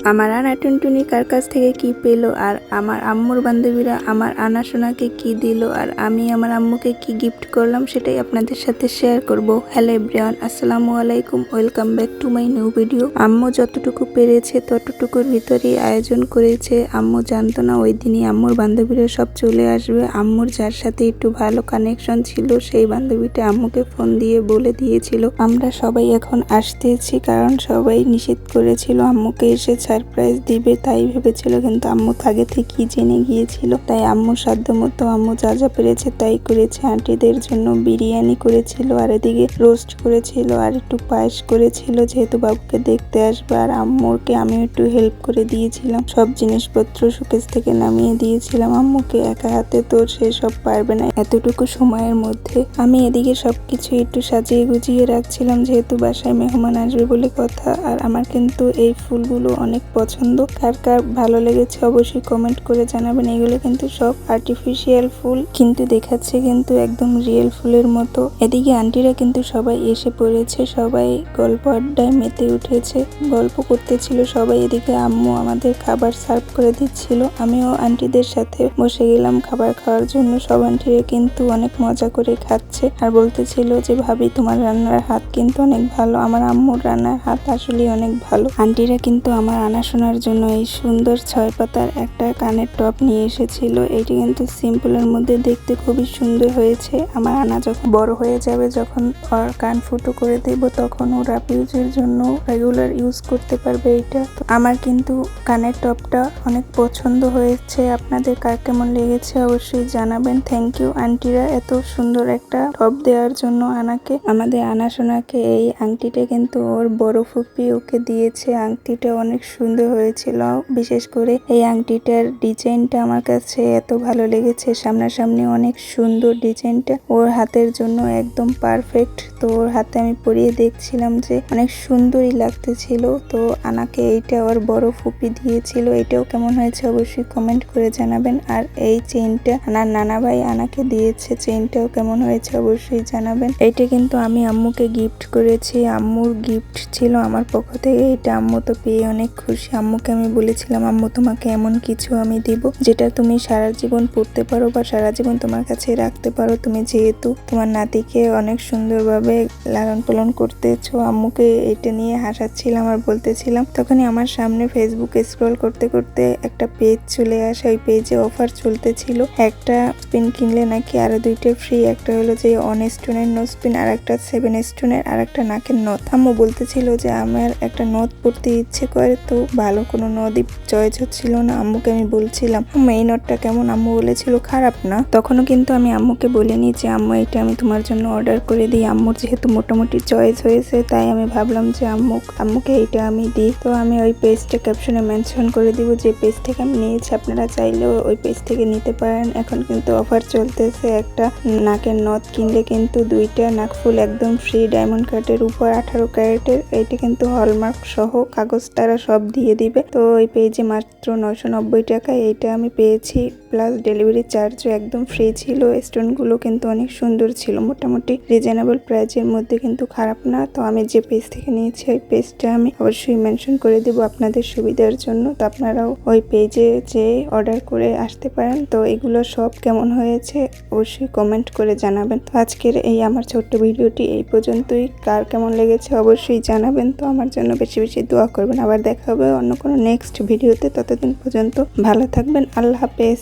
আমার আনা টুনটুনি কার কাছ থেকে কি পেল আর আমার আম্মুর বান্ধবীরা আমার আনা সোনাকে কি দিল আর আমি আমার আম্মুকে কি গিফট করলাম সেটাই আপনাদের সাথে শেয়ার করব। হ্যালো এভরিওয়ান আসসালামু আলাইকুম welcome back to my new video আম্মু যতটুকু পেরেছে ততটুকুর ভিতরেই আয়োজন করেছে। আম্মু জানতো না ওই দিনই আম্মুর বান্ধবীরা সব চলে আসবে। আম্মুর যার সাথে একটু ভালো কানেকশন ছিল, সেই বান্ধবীটা আম্মুকে ফোন দিয়ে বলে দিয়েছিল। আমরা সবাই এখন আসতেছি কারণ সবাই নিষেধ করেছিল আম্মুকে এসে সারপ্রাইজ দিবে, তাই ভেবেছিল কিন্তু আম্মু আগে থেকেই জেনে গিয়েছিল। তাই আম্মু সাধ্য মতো আম্মু যা যা পেরেছে তাই করেছে। আন্টিদের জন্য বিরিয়ানি করেছিল, আর এদিকে রোস্ট করেছিল, আর একটু পায়েস করেছিল, যেহেতু বাবুকে দেখতে আসবে। আর আম্মুরকে আমি একটু হেল্প করে দিয়েছিলাম। সব জিনিসপত্র সুকেশ থেকে নামিয়ে দিয়েছিলাম। আম্মুকে একা হাতে তো সে সব পারবে না। এতটুকু সময়ের মধ্যে আমি এদিকে সবকিছু একটু সাজিয়ে গুজিয়ে রাখছিলাম, যেহেতু বাসায় মেহমান আসবে বলে কথা। আর আমার কিন্তু এই ফুলগুলো অনেক পছন্দ। কার কার ভালো লেগেছে অবশ্যই কমেন্ট করে জানাবেন। এগুলো কিন্তু সব আর্টিফিশিয়াল ফুল কিন্তু দেখাচ্ছে কিন্তু একদম রিয়েল ফুলের মতো। এদিকে আন্টিরা কিন্তু সবাই এসে পড়েছে, সবাই গল্প আড্ডায় মেতে উঠেছে, গল্প করতেছিল, সবাই এদিকে আম্মু আমাদের খাবার সার্ভ করে দিচ্ছিল। আমিও আন্টিদের সাথে বসে গেলাম খাবার খাওয়ার জন্য। সব আন্টিরা কিন্তু অনেক মজা করে খাচ্ছে আর বলতেছিল যে, ভাবি, তোমার রান্নার হাত কিন্তু অনেক ভালো। আমার আম্মুর রান্নার হাত আসলে অনেক ভালো। আন্টিরা কিন্তু আমার আনা শোনার জন্য এই সুন্দর ছয় পাতার একটা কানের টপ নিয়ে এসেছিল। এটি কিন্তু সিম্পলের মধ্যে দেখতে খুবই সুন্দর হয়েছে। আমার আনা যখন বড় হয়ে যাবে, যখন ওর কান ফুটো করে দেব, তখন ও রাপ ইউজের জন্য রেগুলার ইউজ করতে পারবে এটা। আমার কিন্তু কানের টপটা অনেক পছন্দ হয়েছে। আপনাদের কার কেমন লেগেছে অবশ্যই জানাবেন। থ্যাংক ইউ আন্টিরা এত সুন্দর একটা টপ দেওয়ার জন্য আনাকে। আমাদের আনা সোনাকে এই আংটিটা কিন্তু ওর বড় ফুপি ওকে দিয়েছে। আংটিটা অনেক সুন্দর হয়েছিল। বিশেষ করে এই আংটিটার ডিজাইনটা আমার কাছে এত ভালো লেগেছে। সামনাসামনি অনেক সুন্দর ডিজাইনটা। ওর হাতের জন্য একদম পারফেক্ট তো ওর হাতে আমি পরিয়ে দেখছিলাম যে অনেক সুন্দরই লাগতেছিল। তো আনাকে এইটা ওর বড় ফুপি দিয়েছিল। এটাও কেমন হয়েছে অবশ্যই কমেন্ট করে জানাবেন। আর এই চেনটা আনার নানা ভাই আনাকে দিয়েছে। চেনটাও কেমন হয়েছে অবশ্যই জানাবেন। এইটা কিন্তু আমি আম্মুকে গিফট করেছি। আম্মুর গিফট ছিল আমার পক্ষ থেকে। এটা আম্মু তো পেয়ে অনেক খুশি। আম্মুকে আমি বলেছিলাম, আম্মু, তোমাকে এমন কিছু আমি দিব যেটা তুমি সারা জীবন পড়তে পারো বা সারা জীবন তোমার কাছে রাখতে পারো। তুমি যেহেতু তোমার নাতিকে অনেক সুন্দরভাবে লালন পালন করতেছো। আম্মুকে এটা নিয়ে হাসাচ্ছিলাম আর বলতেছিলাম, তখনই আমার সামনে ফেসবুকে স্ক্রল করতে করতে একটা পেজ চলে আসে। ওই পেজে অফার চলতেছিল। একটা স্পিন কিনলে নাকি আরও দুইটা ফ্রি একটা হলো যে অন স্টোনের নো স্পিন আর একটা সেভেন স্টোনের আর একটা নাকের নথ আম্মু বলতেছিল যে, আমার একটা নথ পড়তে ইচ্ছে করে, তো ভালো কোনো নদী চয়েস হচ্ছিল না। আম্মুকে আমি বলছিলাম এই নটটা কেমন? আম্মু বলেছিল, খারাপ না। তখনও কিন্তু আমি আম্মুকে বলিনি যে, আম্মু, এটা আমি তোমার জন্য অর্ডার করে দিই। আম্মুর যেহেতু মোটামুটি চয়েস হয়েছে, তাই আমি ভাবলাম যে, আম্মু, আম্মুকে এইটা আমি দিই। তো আমি ওই পেজটা ক্যাপশনে মেনশন করে দিব যে পেজ থেকে আমি নিয়েছি। আপনারা চাইলেও ওই পেজ থেকে নিতে পারেন। এখন কিন্তু অফার চলতেছে একটা নাকের নথ কিনলে কিন্তু দুইটা নাকফুল একদম ফ্রি ডায়মন্ড কার্ডের উপর আঠারো ক্যারেটের এইটা কিন্তু হলমার্ক সহ কাগজ তারা সব দিয়ে দিবে। তো এই পেয়েছি মাত্র নশো নব্বই টাকা এইটা আমি পেয়েছি। প্লাস ডেলিভারি চার্জও একদম ফ্রি ছিল। স্টোনগুলো কিন্তু অনেক সুন্দর ছিল। মোটামুটি রিজনেবল প্রাইজের মধ্যে কিন্তু খারাপ না। তো আমি যে পেজ থেকে নিয়েছি, ওই পেজটা আমি অবশ্যই মেনশন করে দেব আপনাদের সুবিধার জন্য। তো আপনারাও ওই পেজে যে অর্ডার করে আসতে পারেন। তো এগুলো সব কেমন হয়েছে অবশ্যই কমেন্ট করে জানাবেন। তো আজকের এই আমার ছোট্ট ভিডিওটি এই পর্যন্তই। কার কেমন লেগেছে অবশ্যই জানাবেন। তো আমার জন্য বেশি বেশি দোয়া করবেন। আবার দেখা হবে অন্য কোনো নেক্সট ভিডিওতে। ততদিন পর্যন্ত ভালো থাকবেন। আল্লাহ হাফেজ।